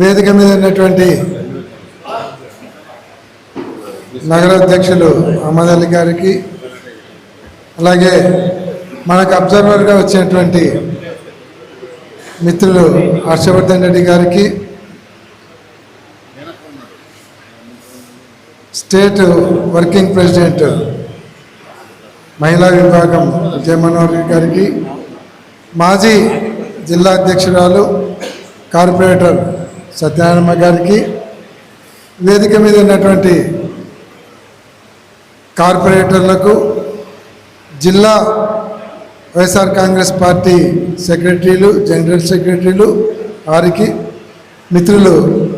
వేదిక మీద ఉన్నటువంటి నగర అధ్యక్షులు అహ్మద్ అలీ గారికి అలాగే మనకు అబ్జర్వర్గా వచ్చినటువంటి మిత్రులు హర్షవర్ధన్ రెడ్డి గారికి స్టేట్ వర్కింగ్ ప్రెసిడెంట్ మహిళా విభాగం జయమనోహర్ గారికి మాజీ జిల్లా అధ్యక్షురాలు కార్పొరేటర్ సత్యనారాయణ గారికి వేదిక మీద ఉన్నటువంటి కార్పొరేటర్లకు జిల్లా YSR Congress party secretaries general secretaries వారికి మిత్రులు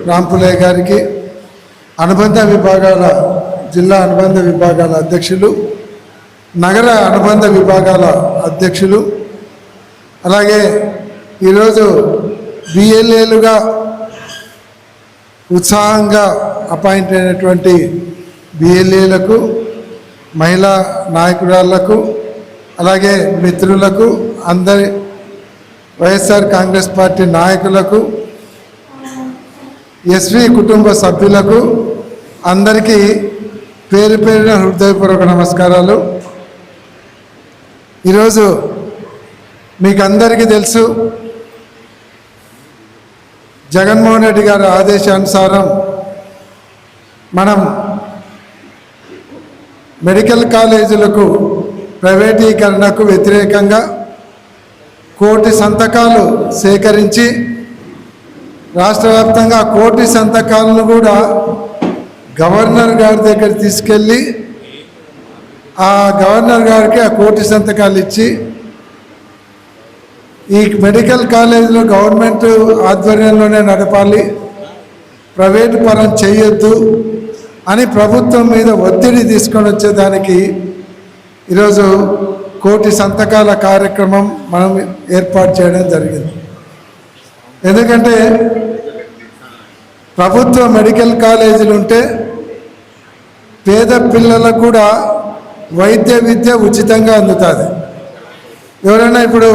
రాంపులయ్య గారికి అనుబంధ విభాగాల జిల్లా అనుబంధ విభాగాల అధ్యక్షులు నగర అనుబంధ విభాగాల అధ్యక్షులు అలాగే ఈరోజు బిఎల్ఏలుగా ఉత్సాహంగా అపాయింట్ అయినటువంటి బిఎల్ఏలకు మహిళా నాయకురాళ్ళకు అలాగే మిత్రులకు అందరి వైఎస్ఆర్ కాంగ్రెస్ పార్టీ నాయకులకు ఎస్వి కుటుంబ సభ్యులకు అందరికీ పేరు పేరున హృదయపూర్వక నమస్కారాలు. ఈరోజు మీకు అందరికీ తెలుసు జగన్మోహన్ రెడ్డి గారి ఆదేశానుసారం మనం మెడికల్ కాలేజీలకు ప్రైవేటీకరణకు వ్యతిరేకంగా కోటి సంతకాలు సేకరించి రాష్ట్ర వ్యాప్తంగా కోటి సంతకాలను కూడా గవర్నర్ గారి దగ్గర తీసుకెళ్ళి ఆ గవర్నర్ గారికి ఆ కోటి సంతకాలు ఇచ్చి ఈ మెడికల్ కాలేజీలో గవర్నమెంట్ ఆధ్వర్యంలోనే నడపాలి. ప్రైవేటు పరం చేయొద్దు అని ప్రభుత్వం మీద ఒత్తిడి తీసుకొని వచ్చేదానికి ఈరోజు కోటి సంతకాల కార్యక్రమం మనం ఏర్పాటు చేయడం జరిగింది. ఎందుకంటే ప్రభుత్వ మెడికల్ కాలేజీలు ఉంటే పేద పిల్లలకు కూడా వైద్య విద్య ఉచితంగా అందుతుంది. ఎవరైనా ఇప్పుడు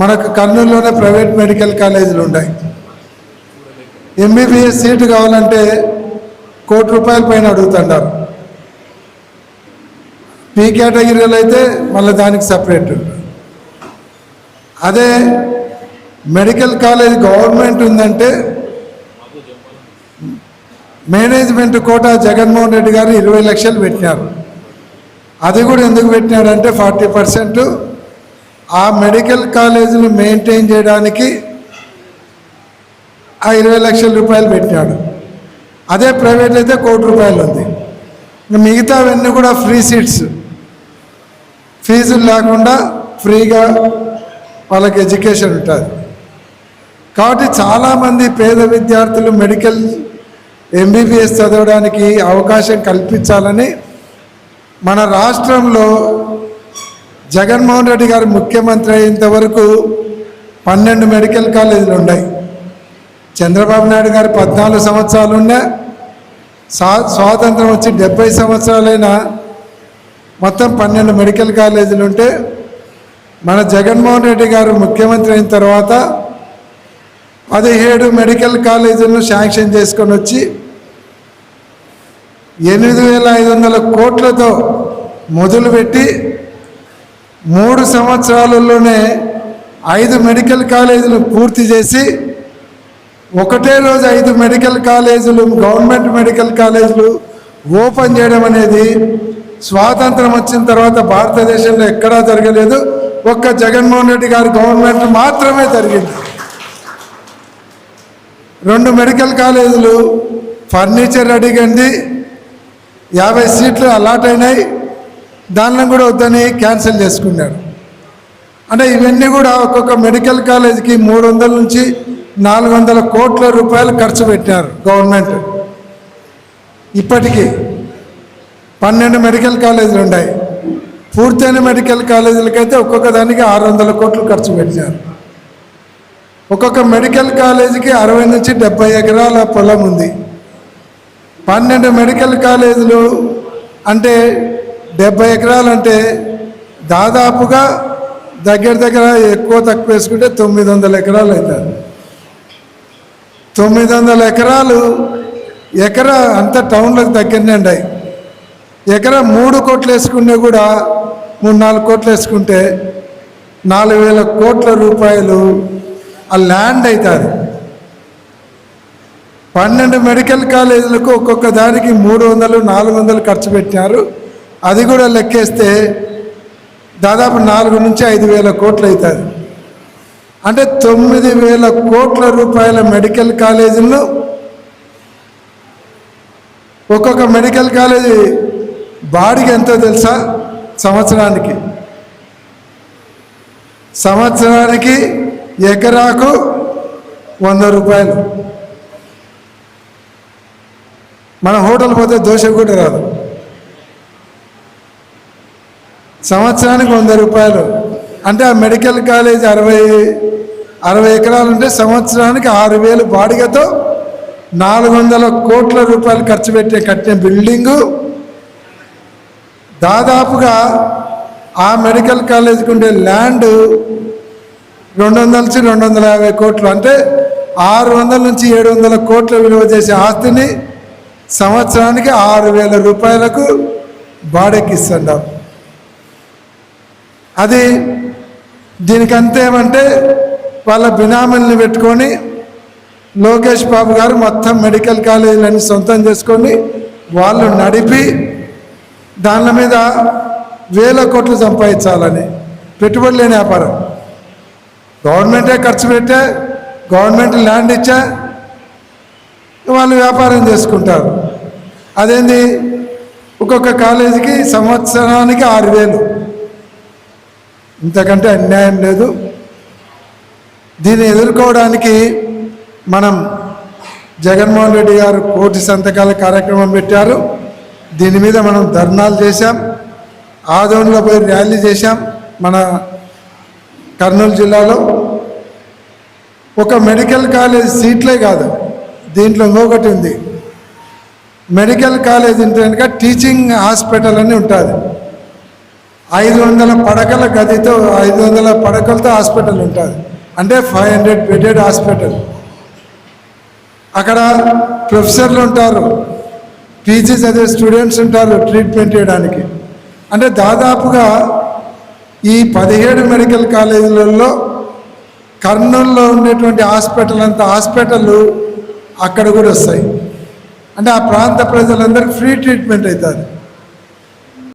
మనకు కర్నూలులోనే ప్రైవేట్ మెడికల్ కాలేజీలు ఉన్నాయి ఎంబీబీఎస్ సీటు కావాలంటే కోటి రూపాయల పైన అడుగుతుంటారు. పీ కేటగిరీలో అయితే మళ్ళీ దానికి సపరేట్. అదే మెడికల్ కాలేజ్ గవర్నమెంట్ ఉందంటే మేనేజ్మెంట్ కోట జగన్మోహన్ రెడ్డి గారు ఇరవై లక్షలు పెట్టినారు. అది కూడా ఎందుకు పెట్టినారంటే ఫార్టీ పర్సెంట్ ఆ మెడికల్ కాలేజీలు మెయింటైన్ చేయడానికి ఆ ఇరవై లక్షల రూపాయలు పెట్టినాడు. అదే ప్రైవేట్ అయితే కోటి రూపాయలు ఉంది. మిగతావన్నీ కూడా ఫ్రీ సీట్స్. ఫీజులు లేకుండా ఫ్రీగా వాళ్ళకి ఎడ్యుకేషన్ ఉంటుంది. కాబట్టి చాలామంది పేద విద్యార్థులు మెడికల్ ఎంబీబీఎస్ చదవడానికి అవకాశం కల్పించాలని మన రాష్ట్రంలో జగన్మోహన్ రెడ్డి గారు ముఖ్యమంత్రి అయ్యేంత వరకు పన్నెండు మెడికల్ కాలేజీలు ఉన్నాయి. చంద్రబాబు నాయుడు గారు పద్నాలుగు సంవత్సరాలు ఉన్నా స్వా స్వాతంత్రం వచ్చి డెబ్బై సంవత్సరాలైనా మొత్తం పన్నెండు మెడికల్ కాలేజీలు ఉంటే మన జగన్మోహన్ రెడ్డి గారు ముఖ్యమంత్రి అయిన తర్వాత పదిహేడు మెడికల్ కాలేజీలను శాంక్షన్ చేసుకొని వచ్చి ఎనిమిది వేల ఐదు వందల కోట్లతో మొదలుపెట్టి మూడు సంవత్సరాలలోనే ఐదు మెడికల్ కాలేజీలు పూర్తి చేసి ఒకటే రోజు ఐదు మెడికల్ కాలేజీలు గవర్నమెంట్ మెడికల్ కాలేజీలు ఓపెన్ చేయడం అనేది స్వాతంత్రం వచ్చిన తర్వాత భారతదేశంలో ఎక్కడా జరగలేదు. ఒక్క జగన్మోహన్ రెడ్డి గారి గవర్నమెంట్ మాత్రమే జరిగింది. రెండు మెడికల్ కాలేజీలు ఫర్నిచర్ అడిగింది. యాభై సీట్లు అలాట్ అయినాయి. దానిలో కూడా వద్దని క్యాన్సిల్ చేసుకున్నాడు. అంటే ఇవన్నీ కూడా ఒక్కొక్క మెడికల్ కాలేజీకి మూడు వందల నుంచి నాలుగు వందల కోట్ల రూపాయలు ఖర్చు పెట్టినారు గవర్నమెంట్. ఇప్పటికీ పన్నెండు మెడికల్ కాలేజీలు ఉన్నాయి. పూర్తయిన మెడికల్ కాలేజీలకైతే ఒక్కొక్క దానికి ఆరు వందల కోట్లు ఖర్చు పెట్టినారు. ఒక్కొక్క మెడికల్ కాలేజీకి అరవై నుంచి డెబ్బై ఎకరాల పొలం ఉంది. పన్నెండు మెడికల్ కాలేజీలు అంటే డెబ్బై ఎకరాలు అంటే దాదాపుగా దగ్గర దగ్గర ఎక్కువ తక్కువ వేసుకుంటే తొమ్మిది వందల ఎకరాలు అవుతారు. తొమ్మిది వందల ఎకరాలు ఎకరా అంత టౌన్లకు దగ్గరనే ఉన్నాయి ఎకరా మూడు కోట్లు వేసుకునే కూడా మూడు నాలుగు కోట్లు వేసుకుంటే నాలుగు వేల కోట్ల రూపాయలు ఆ ల్యాండ్ అవుతుంది. పన్నెండు మెడికల్ కాలేజీలకు ఒక్కొక్క దానికి మూడు వందలు నాలుగు వందలు ఖర్చు పెట్టినారు. అది కూడా లెక్కేస్తే దాదాపు నాలుగు నుంచి ఐదు వేల కోట్లు అవుతుంది. అంటే తొమ్మిది వేల కోట్ల రూపాయల మెడికల్ కాలేజీల్లో ఒక్కొక్క మెడికల్ కాలేజీ బాడిగ ఎంతో తెలుసా? సంవత్సరానికి. సంవత్సరానికి ఎకరాకు వంద రూపాయలు. మన హోటల్ పోతే దోశ కూడా రాదు. సంవత్సరానికి వంద రూపాయలు. అంటే ఆ మెడికల్ కాలేజ్ అరవై అరవై ఎకరాలు ఉంటే సంవత్సరానికి ఆరు వేలు బాడిగతో నాలుగు వందల కోట్ల రూపాయలు ఖర్చు పెట్టే కట్టిన బిల్డింగు. దాదాపుగా ఆ మెడికల్ కాలేజీకి ఉండే ల్యాండ్ రెండు వందల నుంచి రెండు వందల యాభై కోట్లు. అంటే ఆరు వందల నుంచి ఏడు వందల కోట్ల విలువ చేసే ఆస్తిని సంవత్సరానికి ఆరు వేల రూపాయలకు బాడెక్కిస్తుంటాం. అది దీనికి అంతేమంటే వాళ్ళ బినామల్ని పెట్టుకొని లోకేష్ బాబు గారు మొత్తం మెడికల్ కాలేజీలన్నీ సొంతం చేసుకొని వాళ్ళు నడిపి దాని మీద వేల కోట్లు సంపాదించాలని. పెట్టుబడి లేని వ్యాపారం. గవర్నమెంటే ఖర్చు పెట్టే గవర్నమెంట్ ల్యాండ్ ఇచ్చా వాళ్ళు వ్యాపారం చేసుకుంటారు. అదేంది? ఒక్కొక్క కాలేజీకి సంవత్సరానికి ఆరు వేలు. ఇంతకంటే అన్యాయం లేదు. దీన్ని ఎదుర్కోవడానికి మనం జగన్మోహన్ రెడ్డి గారు కోటి సంతకాల కార్యక్రమం పెట్టారు. దీని మీద మనం ధర్నాలు చేశాం. ఆదోన్లో పోయి ర్యాలీ చేశాం మన కర్నూలు జిల్లాలో. ఒక మెడికల్ కాలేజ్ సీట్లే కాదు దీంట్లో ఇంకొకటి ఉంది. మెడికల్ కాలేజ్ ఉంటే కనుక టీచింగ్ హాస్పిటల్ అని ఉంటుంది. ఐదు వందల పడకల గదితో ఐదు వందల పడకలతో హాస్పిటల్ ఉంటుంది. అంటే ఫైవ్ హండ్రెడ్ బెడెడ్ హాస్పిటల్. అక్కడ ప్రొఫెసర్లు ఉంటారు. పీజీ చదివే స్టూడెంట్స్ ఉంటారు ట్రీట్మెంట్ చేయడానికి. అంటే దాదాపుగా ఈ పదిహేడు మెడికల్ కాలేజీలలో కర్నూలులో ఉండేటువంటి హాస్పిటల్ అంత హాస్పిటల్ అక్కడ కూడా వస్తాయి. అంటే ఆ ప్రాంత ప్రజలందరికీ ఫ్రీ ట్రీట్మెంట్ అవుతుంది